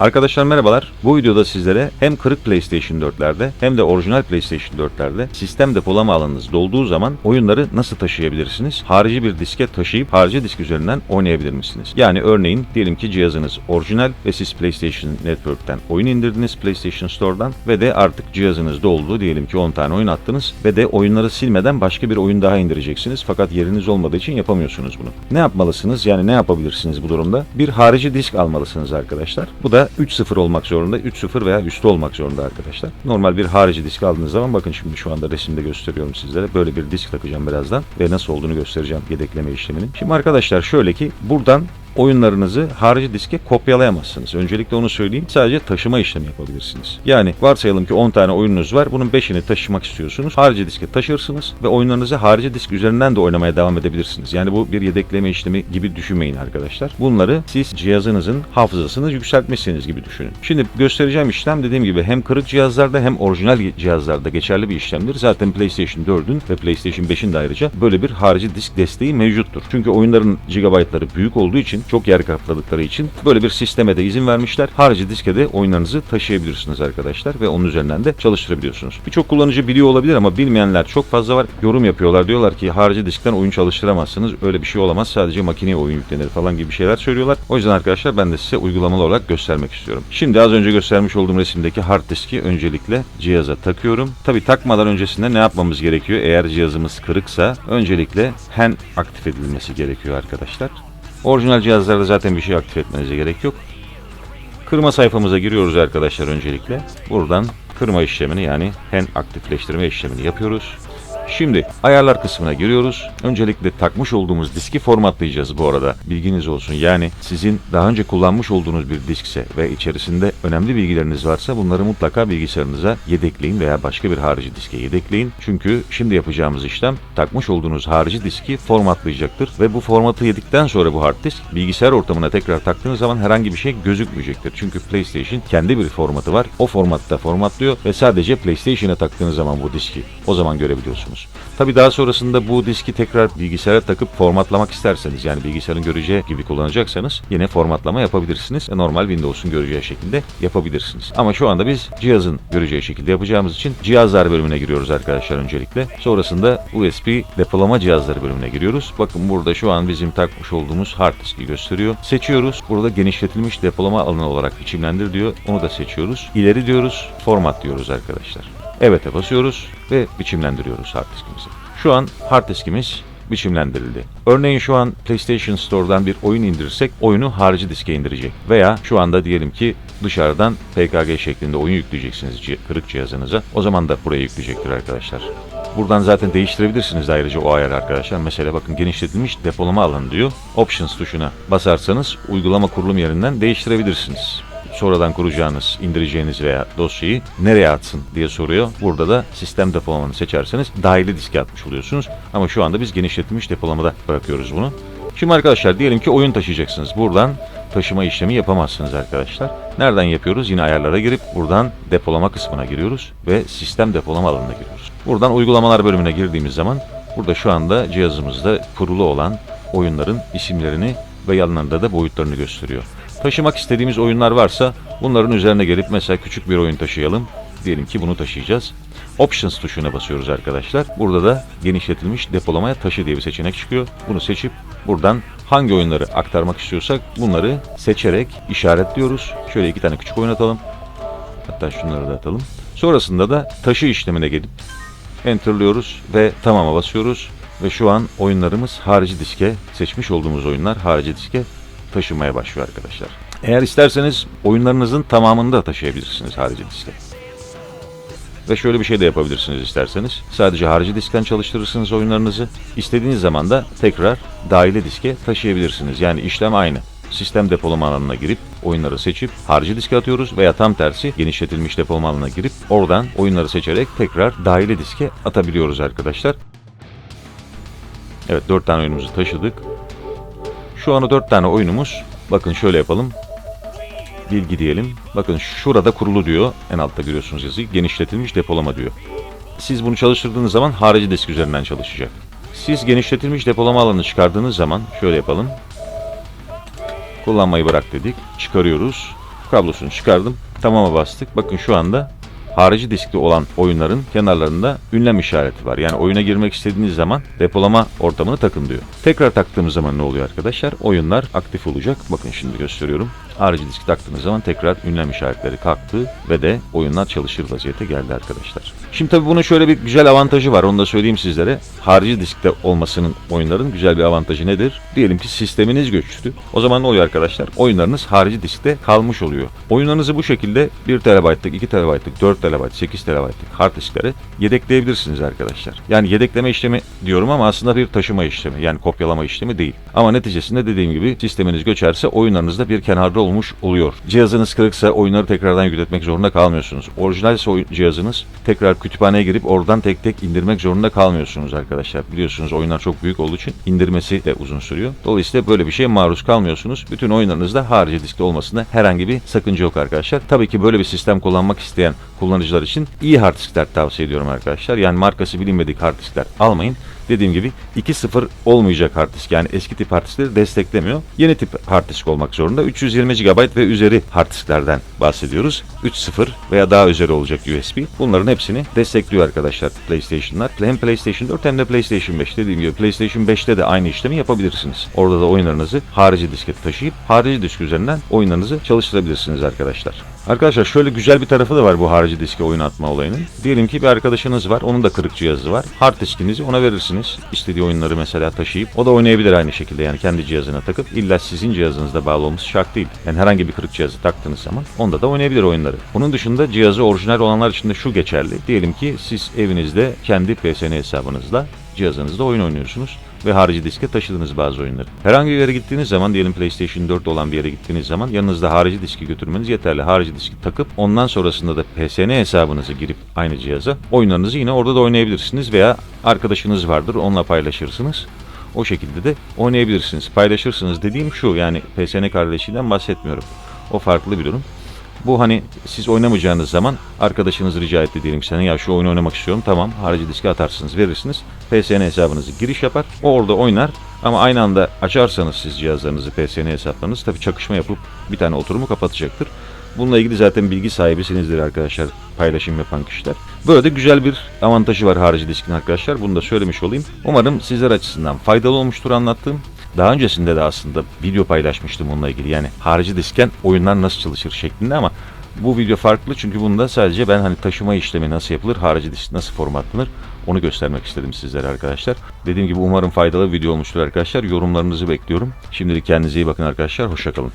Arkadaşlar merhabalar. Bu videoda sizlere hem kırık PlayStation 4'lerde hem de orijinal PlayStation 4'lerde sistem depolama alanınız dolduğu zaman oyunları nasıl taşıyabilirsiniz? Harici bir diske taşıyıp harici disk üzerinden oynayabilir misiniz? Yani örneğin diyelim ki cihazınız orijinal ve siz PlayStation Network'ten oyun indirdiniz PlayStation Store'dan ve de artık cihazınız doldu. Diyelim ki 10 tane oyun attınız ve de oyunları silmeden başka bir oyun daha indireceksiniz. Fakat yeriniz olmadığı için yapamıyorsunuz bunu. Ne yapmalısınız? Yani ne yapabilirsiniz bu durumda? Bir harici disk almalısınız arkadaşlar. Bu da 3.0 olmak zorunda. 3.0 veya üstü olmak zorunda arkadaşlar. Normal bir harici disk aldığınız zaman bakın şimdi şu anda resimde gösteriyorum sizlere. Böyle bir disk takacağım birazdan ve nasıl olduğunu göstereceğim yedekleme işleminin. Şimdi arkadaşlar şöyle ki buradan oyunlarınızı harici diske kopyalayamazsınız. Öncelikle onu söyleyeyim. Sadece taşıma işlemi yapabilirsiniz. Yani varsayalım ki 10 tane oyununuz var. Bunun 5'ini taşımak istiyorsunuz. Harici diske taşırsınız ve oyunlarınızı harici disk üzerinden de oynamaya devam edebilirsiniz. Yani bu bir yedekleme işlemi gibi düşünmeyin arkadaşlar. Bunları siz cihazınızın hafızasını yükseltmişsiniz gibi düşünün. Şimdi göstereceğim işlem dediğim gibi hem kırık cihazlarda hem orijinal cihazlarda geçerli bir işlemdir. Zaten PlayStation 4'ün ve PlayStation 5'in de ayrıca böyle bir harici disk desteği mevcuttur. Çünkü oyunların gigabaytları büyük olduğu için, çok yer kapladıkları için böyle bir sisteme de izin vermişler. Harici diske de oyunlarınızı taşıyabilirsiniz arkadaşlar ve onun üzerinden de çalıştırabiliyorsunuz. Birçok kullanıcı biliyor olabilir ama bilmeyenler çok fazla var. Yorum yapıyorlar. Diyorlar ki harici diskten oyun çalıştıramazsınız. Öyle bir şey olamaz. Sadece makineye oyun yüklenir falan gibi şeyler söylüyorlar. O yüzden arkadaşlar ben de size uygulamalı olarak göstermek istiyorum. Şimdi az önce göstermiş olduğum resimdeki hard diski öncelikle cihaza takıyorum. Tabi takmadan öncesinde ne yapmamız gerekiyor? Eğer cihazımız kırıksa öncelikle hen aktif edilmesi gerekiyor arkadaşlar. Orijinal cihazlarda zaten bir şey aktif etmenize gerek yok. Kırma sayfamıza giriyoruz arkadaşlar öncelikle. Buradan kırma işlemini yani hen aktifleştirme işlemini yapıyoruz. Şimdi ayarlar kısmına giriyoruz. Öncelikle takmış olduğumuz diski formatlayacağız bu arada. Bilginiz olsun. Yani sizin daha önce kullanmış olduğunuz bir diskse ve içerisinde önemli bilgileriniz varsa bunları mutlaka bilgisayarınıza yedekleyin veya başka bir harici diske yedekleyin. Çünkü şimdi yapacağımız işlem takmış olduğunuz harici diski formatlayacaktır ve bu formatı yedikten sonra bu hard disk bilgisayar ortamına tekrar taktığınız zaman herhangi bir şey gözükmeyecektir. Çünkü PlayStation kendi bir formatı var. O formatta formatlıyor ve sadece PlayStation'a taktığınız zaman bu diski o zaman görebiliyorsunuz. Tabi daha sonrasında bu diski tekrar bilgisayara takıp formatlamak isterseniz yani bilgisayarın göreceği gibi kullanacaksanız yine formatlama yapabilirsiniz. E, Normal Windows'un göreceği şekilde yapabilirsiniz. Ama şu anda biz cihazın göreceği şekilde yapacağımız için cihazlar bölümüne giriyoruz arkadaşlar öncelikle. Sonrasında USB depolama cihazları bölümüne giriyoruz. Bakın burada şu an bizim takmış olduğumuz hard diski gösteriyor. Seçiyoruz. Burada genişletilmiş depolama alanı olarak biçimlendir diyor. Onu da seçiyoruz. İleri diyoruz. Format diyoruz arkadaşlar. Evet'e basıyoruz ve biçimlendiriyoruz hard diskimizi. Şu an hard diskimiz biçimlendirildi. Örneğin şu an PlayStation Store'dan bir oyun indirirsek oyunu harici diske indirecek. Veya şu anda diyelim ki dışarıdan PKG şeklinde oyun yükleyeceksiniz kırık cihazınıza. O zaman da buraya yükleyecektir arkadaşlar. Buradan zaten değiştirebilirsiniz de ayrıca o ayarı arkadaşlar. Mesela bakın genişletilmiş depolama alanı diyor. Options tuşuna basarsanız uygulama kurulum yerinden değiştirebilirsiniz sonradan kuracağınız, indireceğiniz veya dosyayı nereye atsın diye soruyor. Burada da sistem depolamanı seçerseniz dahili diske atmış oluyorsunuz. Ama şu anda biz genişletilmiş depolamada bırakıyoruz bunu. Şimdi arkadaşlar diyelim ki oyun taşıyacaksınız. Buradan taşıma işlemi yapamazsınız arkadaşlar. Nereden yapıyoruz? Yine ayarlara girip buradan depolama kısmına giriyoruz ve sistem depolama alanına giriyoruz. Buradan uygulamalar bölümüne girdiğimiz zaman burada şu anda cihazımızda kurulu olan oyunların isimlerini ve yanlarında da boyutlarını gösteriyor. Taşımak istediğimiz oyunlar varsa bunların üzerine gelip mesela küçük bir oyun taşıyalım. Diyelim ki bunu taşıyacağız. Options tuşuna basıyoruz arkadaşlar. Burada da genişletilmiş depolamaya taşı diye bir seçenek çıkıyor. Bunu seçip buradan hangi oyunları aktarmak istiyorsak bunları seçerek işaretliyoruz. Şöyle iki tane küçük oyun atalım. Hatta şunları da atalım. Sonrasında da taşı işlemine gelip enterlıyoruz ve tamama basıyoruz. Ve şu an oyunlarımız harici diske, seçmiş olduğumuz oyunlar harici diske taşımaya başlıyor arkadaşlar. Eğer isterseniz oyunlarınızın tamamını da taşıyabilirsiniz harici diske. Ve şöyle bir şey de yapabilirsiniz isterseniz. Sadece harici diskten çalıştırırsınız oyunlarınızı. İstediğiniz zaman da tekrar dahili diske taşıyabilirsiniz. Yani işlem aynı. Sistem depolama alanına girip oyunları seçip harici diske atıyoruz veya tam tersi genişletilmiş depolama alanına girip oradan oyunları seçerek tekrar dahili diske atabiliyoruz arkadaşlar. Evet 4 tane oyunumuzu taşıdık. Şu anda 4 tane oyunumuz. Bakın şöyle yapalım. Bilgi diyelim. Bakın şurada kurulu diyor. En altta görüyorsunuz yazıyı. Genişletilmiş depolama diyor. Siz bunu çalıştırdığınız zaman harici disk üzerinden çalışacak. Siz genişletilmiş depolama alanını çıkardığınız zaman şöyle yapalım. Kullanmayı bırak dedik. Çıkarıyoruz. Kablosunu çıkardım. Tamama bastık. Bakın şu anda harici diskli olan oyunların kenarlarında ünlem işareti var. Yani oyuna girmek istediğiniz zaman depolama ortamını takın diyor. Tekrar taktığımız zaman ne oluyor arkadaşlar? Oyunlar aktif olacak. Bakın şimdi gösteriyorum. Harici diski taktığınız zaman tekrar ünlem işaretleri kalktı ve de oyunlar çalışır vaziyete geldi arkadaşlar. Şimdi tabii bunun şöyle bir güzel avantajı var. Onu da söyleyeyim sizlere. Harici diskte olmasının oyunların güzel bir avantajı nedir? Diyelim ki sisteminiz göçtü. O zaman ne oluyor arkadaşlar? Oyunlarınız harici diskte kalmış oluyor. Oyunlarınızı bu şekilde 1 TB'lık, 2 TB'lık, 4 TB, 8 TB'lık hard disklere yedekleyebilirsiniz arkadaşlar. Yani yedekleme işlemi diyorum ama aslında bir taşıma işlemi. Yani kopyalama işlemi değil. Ama neticesinde dediğim gibi sisteminiz göçerse oyunlarınız da bir kenarda olmuş oluyor. Cihazınız kırıksa oyunları tekrardan yükletmek zorunda kalmıyorsunuz. Orijinalse cihazınız tekrar kütüphaneye girip oradan tek tek indirmek zorunda kalmıyorsunuz arkadaşlar. Biliyorsunuz oyunlar çok büyük olduğu için indirmesi de uzun sürüyor. Dolayısıyla böyle bir şeye maruz kalmıyorsunuz. Bütün oyunlarınızda harici diskte olmasında herhangi bir sakınca yok arkadaşlar. Tabii ki böyle bir sistem kullanmak isteyen kullanıcılar için iyi hard diskler tavsiye ediyorum arkadaşlar. Yani markası bilinmedik hard diskler almayın. Dediğim gibi 2.0 olmayacak hard disk. Yani eski tip hard diskleri desteklemiyor. Yeni tip hard disk olmak zorunda. 320 GB ve üzeri hard disklerden bahsediyoruz. 3.0 veya daha üzeri olacak USB. Bunların hepsini destekliyor arkadaşlar PlayStation'lar. Hem PlayStation 4 hem de PlayStation 5. Dediğim gibi PlayStation 5'te de aynı işlemi yapabilirsiniz. Orada da oyunlarınızı harici diske taşıyıp harici disk üzerinden oyunlarınızı çalıştırabilirsiniz arkadaşlar. Arkadaşlar şöyle güzel bir tarafı da var bu harici diske oyun atma olayının. Diyelim ki bir arkadaşınız var, onun da kırık cihazı var. Hard diskinizi ona verirsiniz. İstediği oyunları mesela taşıyıp o da oynayabilir aynı şekilde yani kendi cihazına takıp illa sizin cihazınızda bağlı olması şart değil. Yani herhangi bir kırık cihazı taktığınız zaman onda da oynayabilir oyunları. Bunun dışında cihazı orijinal olanlar için de şu geçerli. Diyelim ki siz evinizde kendi PSN hesabınızla cihazınızda oyun oynuyorsunuz ve harici diske taşıdınız bazı oyunları. Herhangi bir yere gittiğiniz zaman diyelim PlayStation 4 olan bir yere gittiğiniz zaman yanınızda harici diski götürmeniz yeterli. Harici diski takıp ondan sonrasında da PSN hesabınızı girip aynı cihaza oyunlarınızı yine orada da oynayabilirsiniz veya arkadaşınız vardır onunla paylaşırsınız. O şekilde de oynayabilirsiniz. Paylaşırsınız dediğim şu yani PSN kardeşinden bahsetmiyorum. O farklı bir durum. Bu hani siz oynamayacağınız zaman arkadaşınız rica etti diyelim sana ya şu oyunu oynamak istiyorum tamam harici diske atarsınız verirsiniz. PSN hesabınızı giriş yapar. O orada oynar ama aynı anda açarsanız siz cihazlarınızı PSN hesaplarınızı tabii çakışma yapıp bir tane oturumu kapatacaktır. Bununla ilgili zaten bilgi sahibisinizdir arkadaşlar paylaşım yapan kişiler. Böyle de güzel bir avantajı var harici diskin arkadaşlar. Bunu da söylemiş olayım. Umarım sizler açısından faydalı olmuştur anlattığım. Daha öncesinde de aslında video paylaşmıştım onunla ilgili. Yani harici disken oyunlar nasıl çalışır şeklinde ama bu video farklı çünkü bunda sadece ben hani taşıma işlemi nasıl yapılır, harici disk nasıl formatlanır onu göstermek istedim sizlere arkadaşlar. Dediğim gibi umarım faydalı bir video olmuştur arkadaşlar. Yorumlarınızı bekliyorum. Şimdilik kendinize iyi bakın arkadaşlar. Hoşçakalın.